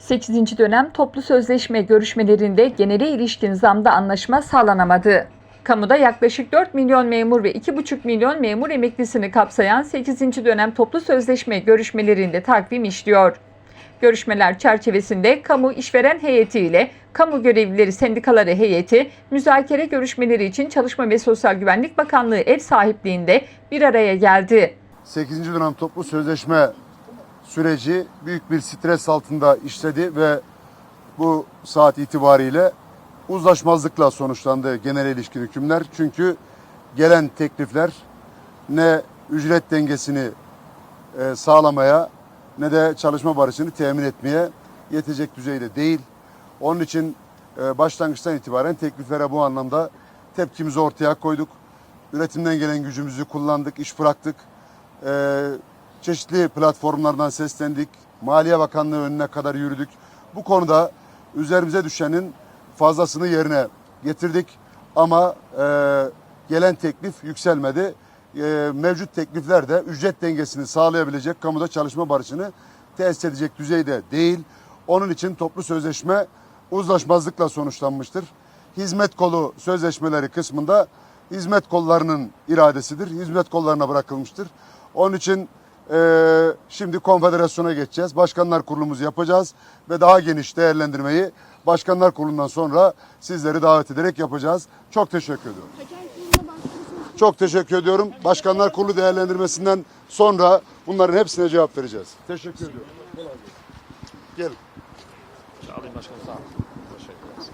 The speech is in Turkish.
8. dönem toplu sözleşme görüşmelerinde genele ilişkin zamda anlaşma sağlanamadı. Kamuda yaklaşık 4 milyon memur ve 2,5 milyon memur emeklisini kapsayan 8. dönem toplu sözleşme görüşmelerinde takvim işliyor. Görüşmeler çerçevesinde kamu işveren heyeti ile kamu görevlileri sendikaları heyeti müzakere görüşmeleri için Çalışma ve Sosyal Güvenlik Bakanlığı ev sahipliğinde bir araya geldi. 8. dönem toplu sözleşme süreci büyük bir stres altında işledi ve bu saat itibariyle uzlaşmazlıkla sonuçlandı genel ilişkin hükümler. Çünkü gelen teklifler ne ücret dengesini e, sağlamaya ne de çalışma barışını temin etmeye yetecek düzeyde değil. Onun için e, başlangıçtan itibaren tekliflere bu anlamda tepkimizi ortaya koyduk. Üretimden gelen gücümüzü kullandık, iş bıraktık. Çeşitli platformlardan seslendik. Maliye Bakanlığı önüne kadar yürüdük. Bu konuda üzerimize düşenin fazlasını yerine getirdik. Ama e, gelen teklif yükselmedi. E, mevcut teklifler de ücret dengesini sağlayabilecek, kamuda çalışma barışını tesis edecek düzeyde değil. Onun için toplu sözleşme uzlaşmazlıkla sonuçlanmıştır. Hizmet kolu sözleşmeleri kısmında hizmet kollarının iradesidir. Hizmet kollarına bırakılmıştır. Onun için e, şimdi konfederasyona geçeceğiz. Başkanlar kurulumuzu yapacağız ve daha geniş değerlendirmeyi Başkanlar Kurulu'ndan sonra sizleri davet ederek yapacağız. Çok teşekkür ediyorum. Çok teşekkür ediyorum. Başkanlar Kurulu değerlendirmesinden sonra bunların hepsine cevap vereceğiz. Teşekkür ediyorum. Gelin. Alayım başkanım sağ olun. Teşekkür ederiz.